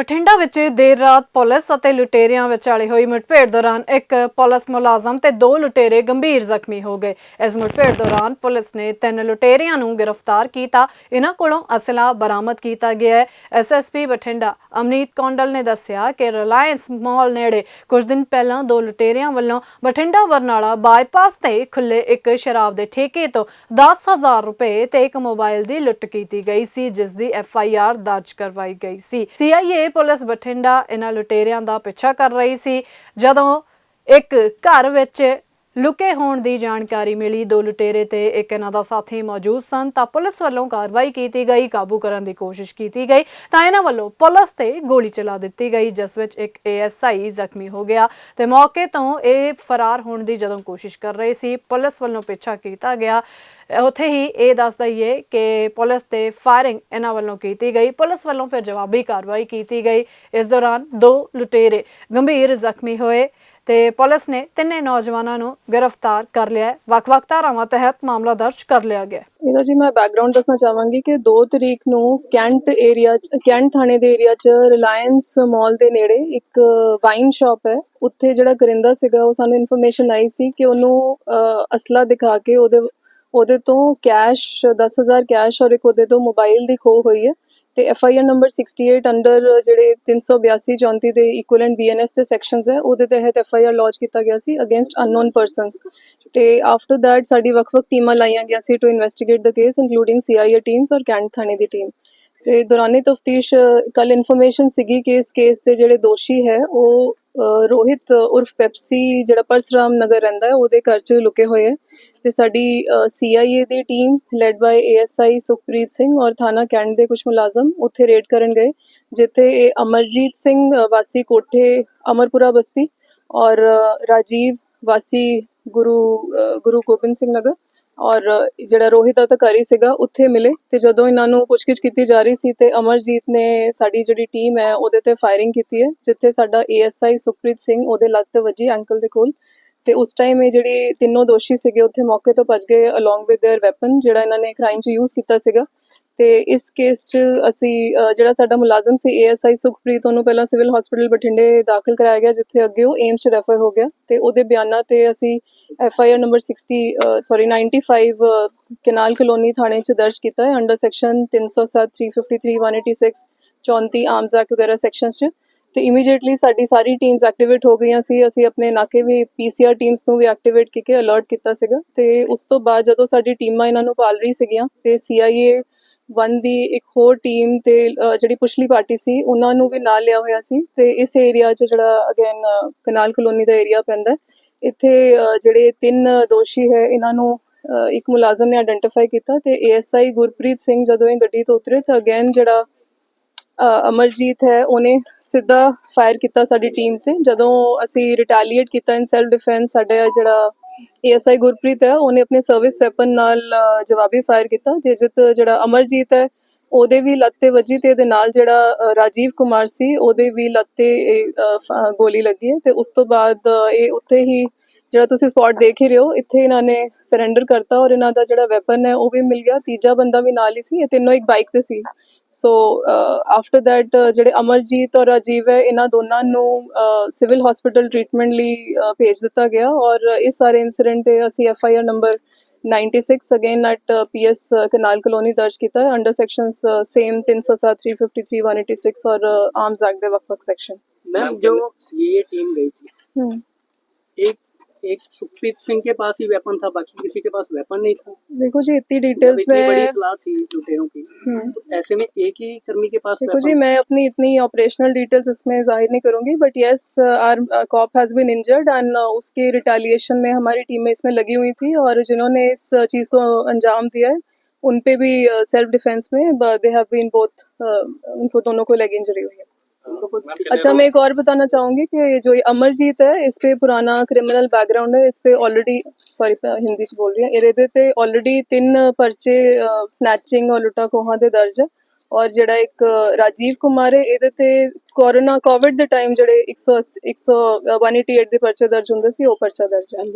ਬਠਿੰਡਾ ਵਿੱਚ ਦੇਰ ਰਾਤ ਪੁਲਿਸ ਅਤੇ ਲੁਟੇਰਿਆਂ ਵਿਚਾਲੇ ਹੋਈ ਮੁਠਭੇੜ ਦੌਰਾਨ ਇੱਕ ਪੁਲਿਸ ਮੁਲਾਜ਼ਮ ਤੇ ਦੋ ਲੁਟੇਰੇ ਗੰਭੀਰ ਜ਼ਖਮੀ ਹੋ ਗਏ। ਇਸ ਮੁਠਭੇੜ ਦੌਰਾਨ ਪੁਲਿਸ ਨੇ ਤਿੰਨ ਲੁਟੇਰਿਆਂ ਨੂੰ ਗ੍ਰਿਫਤਾਰ ਕੀਤਾ। ਇਹਨਾਂ ਕੋਲੋਂ ਅਸਲਾ ਬਰਾਮਦ ਕੀਤਾ ਗਿਆ ਹੈ। ਐਸਐਸਪੀ ਬਠਿੰਡਾ ਅਮਨੀਤ ਕੌਂਡਲ ਨੇ ਦੱਸਿਆ ਕਿ ਰਿਲਾਇੰਸ ਮਾਲ ਨੇੜੇ ਕੁਝ ਦਿਨ ਪਹਿਲਾਂ ਦੋ ਲੁਟੇਰਿਆਂ ਵੱਲੋਂ ਬਠਿੰਡਾ ਬਰਨਾਲਾ ਬਾਈਪਾਸ ਤੇ ਖੁੱਲੇ ਇੱਕ ਸ਼ਰਾਬ ਦੇ ਠੇਕੇ ਤੋਂ 10000 ਰੁਪਏ ਤੇ ਇੱਕ ਮੋਬਾਈਲ ਦੀ ਲੁੱਟ ਕੀਤੀ ਗਈ ਸੀ, ਜਿਸ ਦੀ ਐਫਆਈਆਰ ਦਰਜ ਕਰਵਾਈ ਗਈ ਸੀ। ਸੀਆਈਏ ਪੁਲਿਸ ਬਠਿੰਡਾ ਇਹਨਾਂ ਲੁਟੇਰਿਆਂ ਦਾ ਪਿੱਛਾ ਕਰ ਰਹੀ ਸੀ ਜਦੋਂ ਇੱਕ ਘਰ ਵਿੱਚ ਲੁਕੇ ਹੋਣ ਦੀ ਜਾਣਕਾਰੀ ਮਿਲੀ। ਦੋ ਲੁਟੇਰੇ ਤੇ ਇੱਕ ਇਹਨਾਂ ਦਾ ਸਾਥੀ ਮੌਜੂਦ ਸਨ। ਤਾਂ ਪੁਲਿਸ ਵੱਲੋਂ ਕਾਰਵਾਈ ਕੀਤੀ ਗਈ, ਕਾਬੂ ਕਰਨ ਦੀ ਕੋਸ਼ਿਸ਼ ਕੀਤੀ ਗਈ। ਤਾਂ ਇਹਨਾਂ ਵੱਲੋਂ ਪੁਲਿਸ ਤੇ ਗੋਲੀ ਚਲਾ ਦਿੱਤੀ ਗਈ, ਜਿਸ ਵਿੱਚ ਇੱਕ ਏਐਸਆਈ ਜ਼ਖਮੀ ਹੋ ਗਿਆ ਤੇ ਮੌਕੇ ਤੋਂ ਇਹ ਫਰਾਰ ਹੋਣ ਦੀ ਜਦੋਂ ਕੋਸ਼ਿਸ਼ ਕਰ ਰਹੇ ਸੀ, ਪੁਲਿਸ ਵੱਲੋਂ ਪਿੱਛਾ ਕੀਤਾ ਗਿਆ। ਉੱਥੇ ਹੀ ਇਹ ਦੱਸ ਦਈਏ ਕਿ ਪੁਲਿਸ ਤੇ ਫਾਇਰਿੰਗ ਇਹਨਾਂ ਵੱਲੋਂ ਕੀਤੀ ਗਈ। ਪੁਲਿਸ ਵੱਲੋਂ ਫਿਰ ਜਵਾਬੀ ਕਾਰਵਾਈ ਕੀਤੀ ਗਈ। ਇਸ ਦੌਰਾਨ ਦੋ ਲੁਟੇਰੇ ਗੰਭੀਰ ਜ਼ਖਮੀ ਹੋਏ ਤੇ ਪੁਲਿਸ ਨੇ ਤਿੰਨੇ ਨੌਜਵਾਨਾਂ ਨੂੰ ਗ੍ਰਿਫਤਾਰ ਕਰ ਲਿਆ ਹੈ। ਵੱਖ-ਵੱਖ ਧਾਰਾਵਾਂ ਤਹਿਤ ਮਾਮਲਾ ਦਰਜ ਕਰ ਲਿਆ ਗਿਆ ਇਹਦਾ ਜੀ ਮੈਂ ਬੈਕਗ੍ਰਾਉਂਡ ਦੱਸਣਾ ਚਾਹਾਂਗੀ ਕਿ 2 ਤਰੀਕ ਨੂੰ ਕੈਂਟ ਏਰੀਆ ਕੈਂਟ ਥਾਣੇ ਦੇ ਏਰੀਆ ਚ ਰਿਲਾਇੰਸ ਮਾਲ ਦੇ ਨੇੜੇ ਇੱਕ ਵਾਈਨ ਸ਼ਾਪ ਹੈ। ਉੱਥੇ ਜਿਹੜਾ ਕਰਿੰਦਾ ਸੀਗਾ, ਉਹ ਸਾਨੂੰ ਇਨਫੋਰਮੇਸ਼ਨ ਆਈ ਸੀ ਕਿ ਉਹਨੂੰ ਅਸਲਾ ਦਿਖਾ ਕੇ ਉਹਦੇ ਉਹਦੇ ਤੋਂ ਕੈਸ਼ 10000 ਕੈਸ਼ ਔਰ ਇੱਕ ਉਹਦੇ ਤੋਂ ਮੋਬਾਈਲ ਦੀ ਖੋਹ ਹੋਈ ਹੈ। ਤੇ F I R number 68 under ਜਿਹੜੇ 382 34 ਦੇ ਇਕੁਇਵਲੈਂਟ ਬੀਐਨਐਸ ਦੇ ਸੈਕਸ਼ਨਸ ਹੈ, ਉਹਦੇ ਤਹਿਤ ਐਫ ਆਈ ਆਰ ਲੌਂਚ ਕੀਤਾ ਗਿਆ ਸੀ ਅਗੇਂਸਟ ਅਨਨੋਨ ਪਰਸਨਸ ਤੇ ਆਫਟਰ ਦੈਟ ਸਾਡੀ ਵੱਖ-ਵੱਖ ਟੀਮਾਂ ਲਾਈਆਂ ਗਿਆ ਸੀ to investigate the case including CIA teams ਔਰ ਕੈਂਟ ਥਾਣੇ ਦੀ ਟੀਮ ਤੇ ਦੌਰਾਨੇ ਤਫਤੀਸ਼ ਕੱਲ ਇਨਫੋਰਮੇਸ਼ਨ ਸੀਗੀ ਕਿ ਇਸ ਕੇਸ ਦੇ ਜਿਹੜੇ ਦੋਸ਼ੀ ਹੈ, ਉਹ ਰੋਹਿਤ ਉਰਫ ਪੈਪਸੀ ਜਿਹੜਾ ਪਰਸਰਾਮ ਨਗਰ ਰਹਿੰਦਾ ਹੈ, ਉਹਦੇ ਘਰ 'ਚ ਲੁਕੇ ਹੋਏ ਹੈ। ਤੇ ਸਾਡੀ CIA the team led by ASI Sukhpreet Singh ਔਰ ਥਾਣਾ ਕੈਂਟ ਦੇ ਕੁਝ ਮੁਲਾਜ਼ਮ ਉੱਥੇ ਰੇਡ ਕਰਨ ਗਏ, ਜਿੱਥੇ ਇਹ ਅਮਰਜੀਤ ਸਿੰਘ ਵਾਸੀ ਕੋਠੇ, ਅਮਰਪੁਰਾ ਬਸਤੀ ਔਰ ਰਾਜੀਵ ਵਾਸੀ ਗੁਰੂ ਗੁਰੂ ਗੋਬਿੰਦ ਸਿੰਘ ਨਗਰ ਔਰ ਜਿਹੜਾ ਰੋਹਿਤ ਅਧਿਕਾਰੀ ਸੀਗਾ ਉੱਥੇ ਮਿਲੇ ਤੇ ਜਦੋਂ ਇਹਨਾਂ ਨੂੰ ਪੁੱਛਗਿੱਛ ਕੀਤੀ ਜਾ ਰਹੀ ਸੀ ਤੇ ਅਮਰਜੀਤ ਨੇ ਸਾਡੀ ਜਿਹੜੀ ਟੀਮ ਹੈ ਉਹਦੇ ਤੇ ਫਾਇਰਿੰਗ ਕੀਤੀ ਹੈ ਜਿੱਥੇ ਸਾਡਾ ਏਐਸਆਈ ਸੁਖਪ੍ਰੀਤ ਸਿੰਘ ਉਹਦੇ ਲੱਤ ਤੇ ਵੱਜੀ ਐਂਕਲ ਦੇ ਕੋਲ ਤੇ ਉਸ ਟਾਈਮ ਇਹ ਜਿਹੜੀ ਤਿੰਨੋਂ ਦੋਸ਼ੀ ਸੀਗੇ ਉੱਥੇ ਮੌਕੇ ਤੋਂ ਭੱਜ ਗਏ ਅਲੋਂਗ ਵਿਦ देयर ਵੈਪਨ ਜਿਹੜਾ ਇਹਨਾਂ ਨੇ ਕ੍ਰਾਈਮ 'ਚ ਯੂਜ਼ ਕੀਤਾ ਸੀਗਾ ਤੇ ਇਸ ਕੇਸ 'ਚ ਅਸੀਂ ਜਿਹੜਾ ਸਾਡਾ ਮੁਲਾਜ਼ਮ ਸੀ ਏਐਸਆਈ ਸੁਖਪ੍ਰੀਤ ਉਹਨੂੰ ਪਹਿਲਾਂ ਸਿਵਲ ਹਸਪੀਟਲ ਬਠਿੰਡੇ ਦਾਖਲ ਕਰਾਇਆ ਗਿਆ ਜਿੱਥੇ ਅੱਗੇ ਉਹ ਏਮਸ 'ਚ ਰੈਫਰ ਹੋ ਗਿਆ ਤੇ ਉਹਦੇ ਬਿਆਨਾਂ ਤੇ ਅਸੀਂ ਐਫਆਈਆਰ ਨੰਬਰ 60 ਸੌਰੀ 95 ਅ, ਕਨਾਲ ਕਲੋਨੀ ਥਾਣੇ 'ਚ ਦਰਜ ਕੀਤਾ ਹੈ ਅੰਡਰ ਸੈਕਸ਼ਨ 307 353 186 34 ਆਰਮਸ ਐਕਟ ਵਗੈਰਾ ਸੈਕਸ਼ਨਸ 'ਚ ਤੇ ਇਮੀਡੀਏਟਲੀ ਸਾਡੀ ਸਾਰੀ ਟੀਮਸ ਐਕਟੀਵੇਟ ਹੋ ਗਈਆਂ ਸੀ। ਅਸੀਂ ਆਪਣੇ ਨਾਕੇ ਵੀ ਪੀਸੀਆਰ ਟੀਮਸ ਨੂੰ ਵੀ ਐਕਟੀਵੇਟ ਕਰਕੇ ਅਲਰਟ ਕੀਤਾ ਸੀਗਾ ਤੇ ਉਸ ਤੋਂ ਬਾਅਦ ਜਦੋਂ ਸਾਡੀ ਟੀਮਾਂ ਇਹਨਾਂ ਨੂੰ ਪਾਲ ਰਹੀ ਸੀਗੀਆਂ ਤੇ ਸੀਆਈਏ ਵਨ ਦੀ ਇੱਕ ਹੋਰ ਟੀਮ ਤੇ ਜਿਹੜੀ ਪੁਛਲੀ ਪਾਰਟੀ ਸੀ, ਉਹਨਾਂ ਨੂੰ ਵੀ ਨਾਲ ਲਿਆ ਹੋਇਆ ਸੀ ਤੇ ਇਸ ਏਰੀਆ 'ਚ ਜਿਹੜਾ ਅਗੇਨ ਕਨਾਲ ਕਲੋਨੀ ਦਾ ਏਰੀਆ ਪੈਂਦਾ ਇੱਥੇ ਜਿਹੜੇ ਤਿੰਨ ਦੋਸ਼ੀ ਹੈ, ਇਹਨਾਂ ਨੂੰ ਇੱਕ ਮੁਲਾਜ਼ਮ ਨੇ ਆਇਡੈਂਟੀਫਾਈ ਕੀਤਾ ਤੇ ਏਐਸਆਈ ਗੁਰਪ੍ਰੀਤ ਸਿੰਘ ਜਦੋਂ ਇਹ ਗੱਡੀ ਤੋਂ ਉਤਰੇ ਤਾਂ ਅਗੇਨ ਜਿਹੜਾ ਅਮਰਜੀਤ ਹੈ, ਉਹਨੇ ਸਿੱਧਾ ਫਾਇਰ ਕੀਤਾ ਸਾਡੀ ਟੀਮ ਤੇ। ਜਦੋਂ ਅਸੀਂ ਰਿਟੈਲੀਏਟ ਕੀਤਾ ਇਨ ਸੈਲਫ ਡਿਫੈਂਸ ਸਾਡਾ ਜਿਹੜਾ ਏਐਸਆਈ ਗੁਰਪ੍ਰੀਤ ਹੈ, ਉਹਨੇ ਆਪਣੇ ਸਰਵਿਸ ਵੈਪਨ ਨਾਲ ਜਵਾਬੀ ਫਾਇਰ ਕੀਤਾ। ਜੇ ਜਿਤ ਜਿਹੜਾ ਅਮਰਜੀਤ ਹੈ, ਉਹਦੇ ਵੀ ਲੱਤ ਤੇ ਵੱਜੀ ਤੇ ਇਹਦੇ ਨਾਲ ਜਿਹੜਾ ਰਾਜੀਵ ਕੁਮਾਰ ਸੀ, ਉਹਦੇ ਵੀ ਲੱਤ ਤੇ ਗੋਲੀ ਲੱਗੀ ਹੈ ਤੇ ਉਸ ਤੋਂ ਬਾਅਦ ਇਹ ਉੱਥੇ ਹੀ ਜਿਹੜਾ ਤੁਸੀਂ ਸਪੌਟ ਦੇਖ ਹੀ ਰਹੇ ਹੋ ਇੱਥੇ ਇਹਨਾਂ ਨੇ ਸਰੈਂਡਰ ਕਰਤਾ ਔਰ ਇਹਨਾਂ ਦਾ ਜਿਹੜਾ ਵੈਪਨ ਹੈ ਉਹ ਵੀ ਮਿਲ ਗਿਆ ਤੀਜਾ ਬੰਦਾ ਵੀ ਨਾਲ ਹੀ ਸੀ ਇਹ ਤਿੰਨੋਂ ਇੱਕ ਬਾਈਕ ਤੇ ਸੀ ਸੋ ਆਫਟਰ ਦੈਟ ਜਿਹੜੇ ਅਮਰਜੀਤ ਔਰ ਰਾਜੀਵ ਹੈ ਇਹਨਾਂ ਦੋਨਾਂ ਨੂੰ ਸਿਵਲ ਹਸਪੀਟਲ ਟ੍ਰੀਟਮੈਂਟ ਲਈ ਅ, ਭੇਜ ਦਿੱਤਾ ਗਿਆ ਔਰ ਇਸ ਸਾਰੇ ਇਨਸੀਡੈਂਟ ਤੇ ਅਸੀਂ F I R number 96 again at PS canal colony ਦਰਜ ਕੀਤਾ ਹੈ ਅੰਡਰ ਸੈਕਸ਼ਨਸ ਸੇਮ 307 353 186 ਔਰ ਆਰਮਸ ਐਕਟ ਦੇ ਵੱਖ-ਵੱਖ ਸੈਕਸ਼ਨ मैम जो ये टीम गई थी एक एक सुखप्रीत सिंह के पास ही वेपन था बाकी किसी के पास वेपन नहीं था। देखो जी इतनी डिटेल्स बड़ी में इतला थी लुटेरों की हम्म। तो ऐसे में एक ही कर्मी के पास देखो जी मैं अपनी इतनी ऑपरेशनल डिटेल्स इसमें ज़ाहिर नहीं करूँगी but yes our cop has been injured and उसके रिटेलिएशन में हमारी टीमें इसमें लगी हुई थी और जिन्होंने इस चीज़ को अंजाम दिया है उन पे भी सेल्फ डिफेंस में दे हैव बीन बोथ उनको दोनों को लेग इंजरी हुई है। अच्छा मैं एक और बताना चाहूंगी कि ये जो ये अमरजीत है इस पे पुराना क्रिमिनल बैकग्राउंड है इस पे ऑलरेडी सॉरी हिंदी ਚ ਬੋਲ ਰਹੀ ਹਾਂ ਇਹਦੇ ਤੇ ਆਲਰੇਡੀ ਤਿੰਨ ਪਰਚੇ ਸਨੈਚਿੰਗ ਔਰ ਲੁੱਟਾ ਖੋਹਾਂ ਦੇ ਦਰਜ ਹੈ ਔਰ ਜਿਹੜਾ ਇੱਕ ਅ, ਰਾਜੀਵ ਕੁਮਾਰ ਹੈ ਇਹਦੇ ਤੇ ਕੋਰੋਨਾ ਕੋਵਿਡ ਦੇ ਟਾਈਮ ਜਿਹੜੇ 180 100 188 ਦੇ ਪਰਚੇ ਦਰਜ ਹੁੰਦੇ ਸੀ ਉਹ ਪਰਚਾ ਦਰਜ ਹੈ